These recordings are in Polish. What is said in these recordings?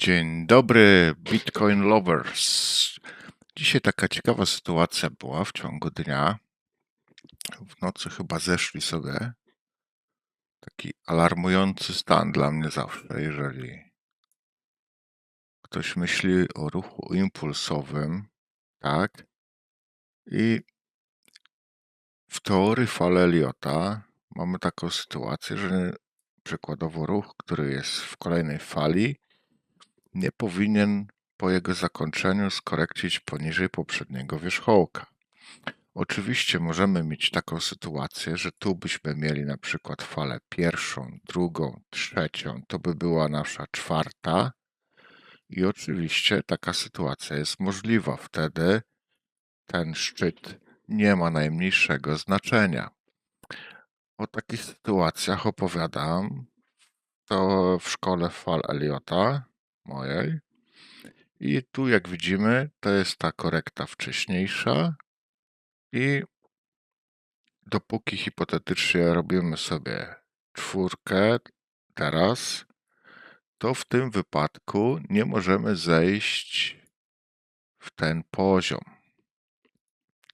Dzień dobry, Bitcoin lovers. Dzisiaj taka ciekawa sytuacja była w ciągu dnia. W nocy chyba zeszli sobie. Taki alarmujący stan dla mnie zawsze, jeżeli ktoś myśli o ruchu impulsowym, tak? I w teorii fal Eliota mamy taką sytuację, że przykładowo ruch, który jest w kolejnej fali, nie powinien po jego zakończeniu skorekcić poniżej poprzedniego wierzchołka. Oczywiście możemy mieć taką sytuację, że tu byśmy mieli na przykład falę pierwszą, drugą, trzecią, to by była nasza czwarta i oczywiście taka sytuacja jest możliwa. Wtedy ten szczyt nie ma najmniejszego znaczenia. O takich sytuacjach opowiadam to w szkole fal Eliota mojej. I tu, jak widzimy, to jest ta korekta wcześniejsza. I dopóki hipotetycznie robimy sobie czwórkę teraz, to w tym wypadku nie możemy zejść w ten poziom.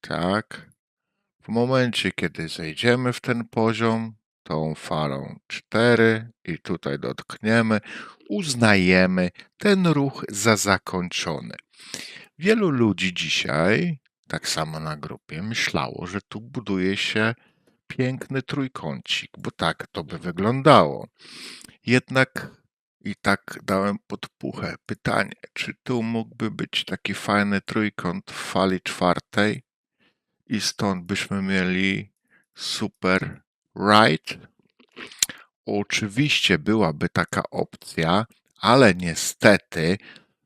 Tak. W momencie, kiedy zejdziemy w ten poziom, tą falą 4 i tutaj dotkniemy, uznajemy ten ruch za zakończony. Wielu ludzi dzisiaj, tak samo na grupie, myślało, że tu buduje się piękny trójkącik, bo tak to by wyglądało. Jednak i tak dałem podpuchę pytanie, czy tu mógłby być taki fajny trójkąt w fali czwartej i stąd byśmy mieli super right? Oczywiście byłaby taka opcja, ale niestety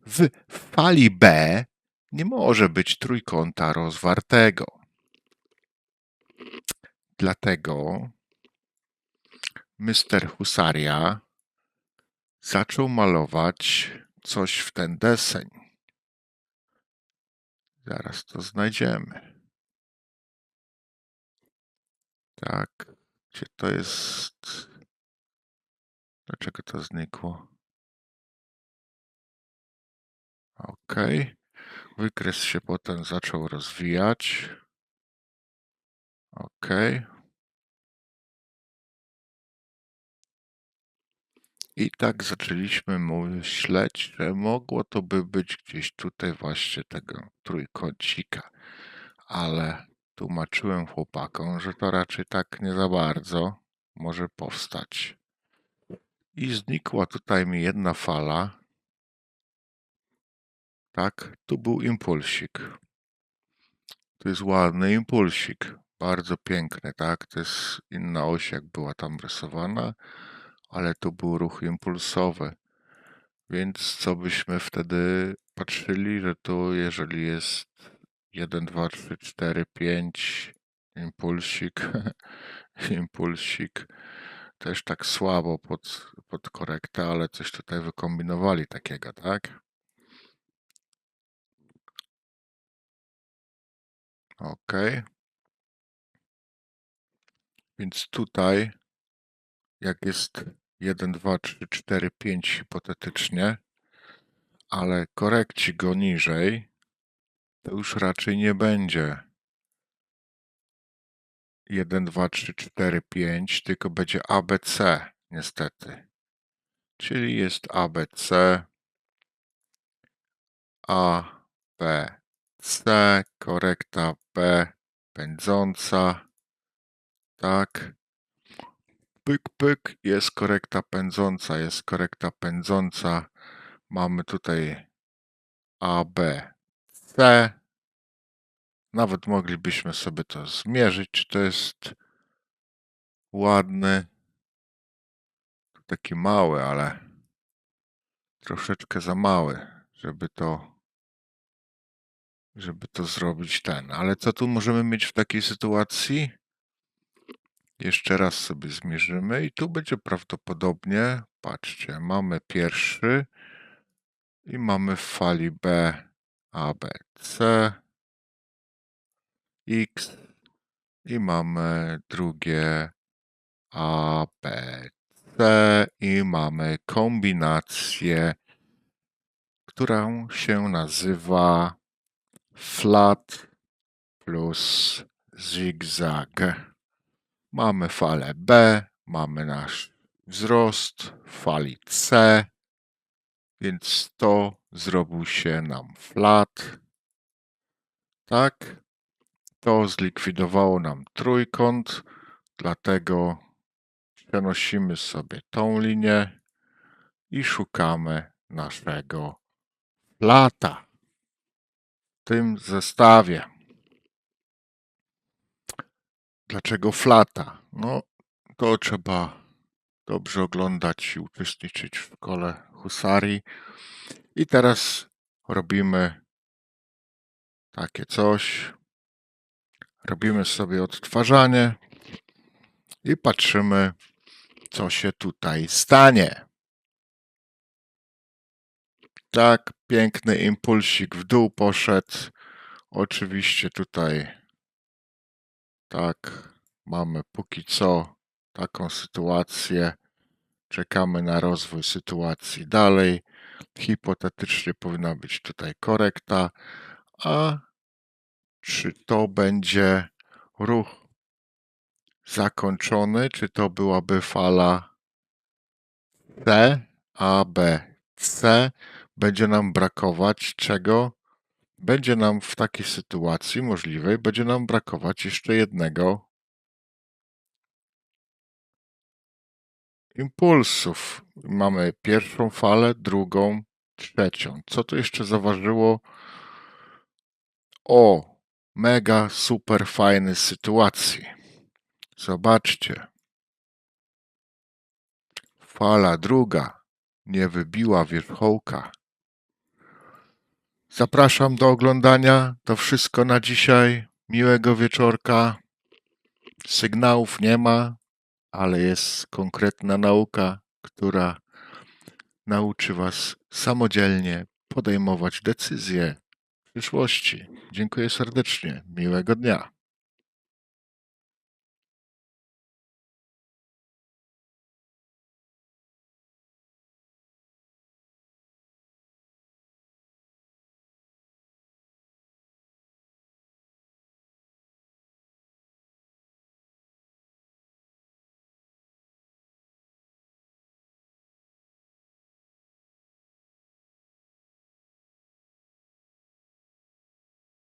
w fali B nie może być trójkąta rozwartego. Dlatego Mr. Husaria zaczął malować coś w ten deseń. Zaraz to znajdziemy. Tak, gdzie to jest? Dlaczego to znikło? OK. Wykres się potem zaczął rozwijać. OK. I tak zaczęliśmy myśleć, że mogło to by być gdzieś tutaj właśnie tego trójkącika. Ale tłumaczyłem chłopakom, że to raczej tak nie za bardzo może powstać. I znikła tutaj mi jedna fala. Tak, tu był impulsik. To jest ładny impulsik. Bardzo piękny, tak? To jest inna oś, jak była tam rysowana, ale tu był ruch impulsowy. Więc co byśmy wtedy patrzyli, że tu jeżeli jest 1, 2, 3, 4, 5, impulsik, impulsik, też tak słabo pod, pod korektę, ale coś tutaj wykombinowali takiego, tak? OK. Więc tutaj, jak jest 1, 2, 3, 4, 5 hipotetycznie, ale korekci go niżej, to już raczej nie będzie 1, 2, 3, 4, 5, tylko będzie ABC, niestety. Czyli jest ABC, A, B, C, korekta B, pędząca, tak. Pyk, pyk, jest korekta pędząca, jest korekta pędząca. Mamy tutaj A, B, C. Nawet moglibyśmy sobie to zmierzyć, czy to jest ładny. Taki mały, ale troszeczkę za mały, żeby to żeby to zrobić ten. Ale co tu możemy mieć w takiej sytuacji? Jeszcze raz sobie zmierzymy i tu będzie prawdopodobnie, patrzcie, mamy pierwszy i mamy w fali B, A, B, C, X i mamy drugie A, B, C i mamy kombinację którą się nazywa flat plus zigzag. Mamy falę B, mamy nasz wzrost fali C, więc to zrobił się nam flat. Tak, to zlikwidowało nam trójkąt, dlatego przenosimy sobie tą linię i szukamy naszego flata w tym zestawie. Dlaczego flata? No, to trzeba dobrze oglądać i uczestniczyć w szkole husarii. I teraz robimy takie coś. Robimy sobie odtwarzanie i patrzymy, co się tutaj stanie. Tak, piękny impulsik w dół poszedł. Oczywiście tutaj tak, mamy póki co taką sytuację. Czekamy na rozwój sytuacji dalej. Hipotetycznie powinna być tutaj korekta. A czy to będzie ruch zakończony, czy to byłaby fala C, A, B, C? Będzie nam brakować czego? Będzie nam w takiej sytuacji możliwej, będzie nam brakować jeszcze jednego impulsów. Mamy pierwszą falę, drugą, trzecią. Co tu jeszcze zaważyło? O, mega super fajny sytuacji. Zobaczcie. Fala druga nie wybiła wierzchołka. Zapraszam do oglądania. To wszystko na dzisiaj. Miłego wieczorka. Sygnałów nie ma, ale jest konkretna nauka, która nauczy Was samodzielnie podejmować decyzje przyszłości. Dziękuję serdecznie. Miłego dnia.